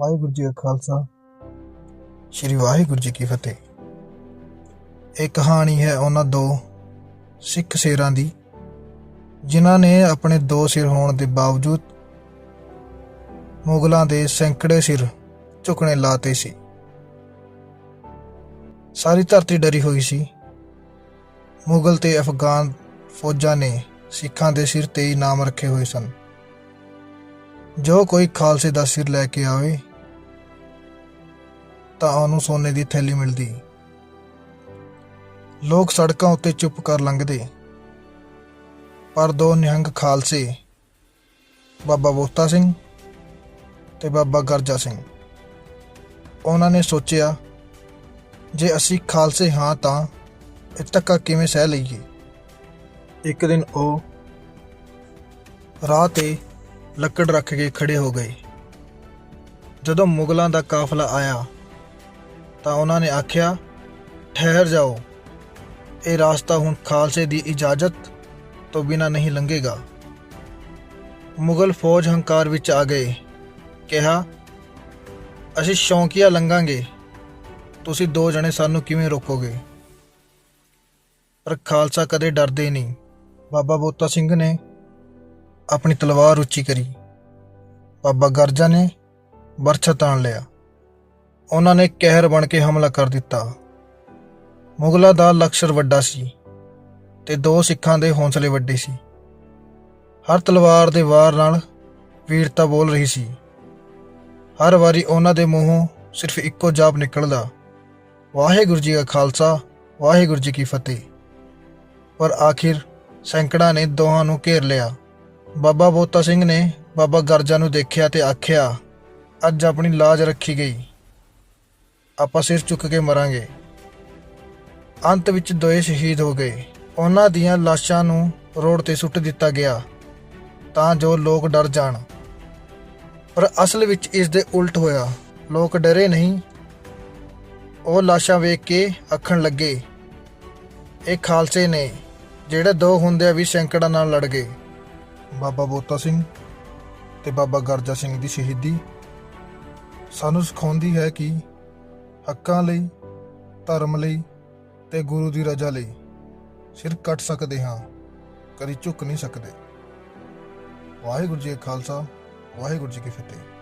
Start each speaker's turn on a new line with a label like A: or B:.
A: ਵਾਹਿਗੁਰੂ ਜੀ ਕਾ ਖਾਲਸਾ। ਸ੍ਰੀ ਵਾਹਿਗੁਰੂ ਜੀ ਕੀ ਫਤਿਹ। ਇਹ ਕਹਾਣੀ ਹੈ ਉਹਨਾਂ ਦੋ ਸਿੱਖ ਸ਼ੇਰਾਂ ਦੀ, ਜਿਨ੍ਹਾਂ ਨੇ ਆਪਣੇ ਦੋ ਸਿਰ ਹੋਣ ਦੇ ਬਾਵਜੂਦ ਮੁਗਲਾਂ ਦੇ ਸੈਂਕੜੇ ਸਿਰ ਝੁਕਣੇ ਲਾਤੇ ਸੀ। ਸਾਰੀ ਧਰਤੀ ਡਰੀ ਹੋਈ ਸੀ। ਮੁਗਲ ਤੇ ਅਫਗਾਨ ਫੌਜਾਂ ਨੇ ਸਿੱਖਾਂ ਦੇ ਸਿਰ ਤੇ ਇਨਾਮ ਰੱਖੇ ਹੋਏ ਸਨ। ਜੋ ਕੋਈ ਖਾਲਸੇ ਦਾ ਸਿਰ ਲੈ ਕੇ ਆਵੇ, ਤਾਂ ਉਹਨੂੰ ਸੋਨੇ ਦੀ ਥੈਲੀ ਮਿਲਦੀ। ਲੋਕ ਸੜਕਾਂ ਉੱਤੇ ਚੁੱਪ ਕਰ ਲੰਘਦੇ। ਪਰ ਦੋ ਨਿਹੰਗ ਖਾਲਸੇ, ਬਾਬਾ ਬੋਤਾ ਸਿੰਘ ਤੇ ਬਾਬਾ ਗਰਜਾ ਸਿੰਘ। ਉਹਨਾਂ ਨੇ ਸੋਚਿਆ, ਜੇ ਅਸੀਂ ਖਾਲਸੇ ਹਾਂ ਤਾਂ ਇਹ ਧੱਕਾ ਕਿਵੇਂ ਸਹਿ ਲਈਏ? ਇੱਕ ਦਿਨ ਉਹ ਰਾਹ ਤੇ ਲੱਕੜ ਰੱਖ ਕੇ ਖੜੇ ਹੋ ਗਏ। ਜਦੋਂ ਮੁਗਲਾਂ ਦਾ ਕਾਫਲਾ ਆਇਆ, ਤਾਂ ਉਹਨਾਂ ਨੇ ਆਖਿਆ, ਠਹਿਰ ਜਾਓ। ਇਹ ਰਾਸਤਾ ਹੁਣ ਖਾਲਸੇ ਦੀ ਇਜਾਜ਼ਤ ਤੋਂ ਬਿਨਾ ਨਹੀਂ ਲੰਘੇਗਾ। ਮੁਗਲ ਫੌਜ ਹੰਕਾਰ ਵਿੱਚ ਆ ਗਏ। ਕਿਹਾ, ਅਸੀਂ ਸ਼ੌਂਕੀਆ ਲੰਘਾਂਗੇ। ਤੁਸੀਂ ਦੋ ਜਣੇ ਸਾਨੂੰ ਕਿਵੇਂ ਰੋਕੋਗੇ? ਪਰ ਖਾਲਸਾ ਕਦੇ ਡਰਦੇ ਨਹੀਂ। ਬਾਬਾ ਬੋਤਾ ਸਿੰਘ ਨੇ ਆਪਣੀ ਤਲਵਾਰ ਉੱਚੀ ਕਰੀ। ਬਾਬਾ ਗਰਜਾ ਨੇ ਬਰਛਾ ਤਾਣ ਲਿਆ। ਉਹਨਾਂ ਨੇ ਕਹਿਰ ਬਣ ਕੇ ਹਮਲਾ ਕਰ ਦਿੱਤਾ। ਮੁਗਲਾਂ ਦਾ ਲਕਸ਼ਰ ਵੱਡਾ ਸੀ ਤੇ ਦੋ ਸਿੱਖਾਂ ਦੇ ਹੌਸਲੇ ਵੱਡੇ ਸੀ। ਹਰ ਤਲਵਾਰ ਦੇ ਵਾਰ ਨਾਲ ਵੀਰਤਾ ਬੋਲ ਰਹੀ ਸੀ। ਹਰ ਵਾਰੀ ਉਹਨਾਂ ਦੇ ਮੂੰਹੋਂ ਸਿਰਫ ਇੱਕੋ ਜਾਪ ਨਿਕਲਦਾ, ਵਾਹਿਗੁਰੂ ਜੀ ਕਾ ਖਾਲਸਾ, ਵਾਹਿਗੁਰੂ ਜੀ ਕੀ ਫਤਿਹ। ਪਰ ਆਖਿਰ ਸੈਂਕੜਾ ਨੇ ਦੋਹਾਂ ਨੂੰ ਘੇਰ ਲਿਆ। ਬਾਬਾ ਬੋਤਾ ਸਿੰਘ ਨੇ ਬਾਬਾ ਗਰਜਾ ਨੂੰ ਦੇਖਿਆ ਤੇ ਆਖਿਆ, ਅੱਜ ਆਪਣੀ ਲਾਜ ਰੱਖੀ ਗਈ। ਆਪਾਂ ਸਿਰ ਚੁੱਕ ਕੇ ਮਰਾਂਗੇ। ਅੰਤ ਵਿੱਚ ਦੋਏ ਸ਼ਹੀਦ ਹੋ ਗਏ। ਉਹਨਾਂ ਦੀਆਂ ਲਾਸ਼ਾਂ ਨੂੰ ਰੋਡ ਤੇ ਸੁੱਟ ਦਿੱਤਾ ਗਿਆ, ਤਾਂ ਜੋ ਲੋਕ ਡਰ ਜਾਣ। ਪਰ ਅਸਲ ਵਿੱਚ ਇਸ ਦੇ ਉਲਟ ਹੋਇਆ। ਲੋਕ ਡਰੇ ਨਹੀਂ। ਉਹ ਲਾਸ਼ਾਂ ਵੇਖ ਕੇ ਅੱਖਣ ਲੱਗੇ, ਇਹ ਖਾਲਸੇ ਨੇ, ਜਿਹੜੇ ਦੋ ਹੁੰਦਿਆਂ ਵੀ ਸੈਂਕੜਾਂ ਨਾਲ ਲੜ ਗਏ। ਬਾਬਾ ਬੋਤਾ ਸਿੰਘ ਤੇ ਬਾਬਾ ਗਰਜਾ ਸਿੰਘ ਦੀ ਸ਼ਹੀਦੀ। ਸਾਨੂੰ ਸਿਖਾਉਂਦੀ ਹੈ ਕਿ ਹੱਕਾਂ ਲਈ, ਧਰਮ ਲਈ ਤੇ ਗੁਰੂ ਦੀ ਰਜ਼ਾ ਲਈ ਸਿਰ ਕੱਟ ਸਕਦੇ ਹਾਂ, ਕਦੀ ਝੁਕ ਨਹੀਂ ਸਕਦੇ। ਵਾਹਿਗੁਰੂ ਜੀ ਕਾ ਖਾਲਸਾ, ਵਾਹਿਗੁਰੂ ਜੀ ਕੀ ਫਤਿਹ।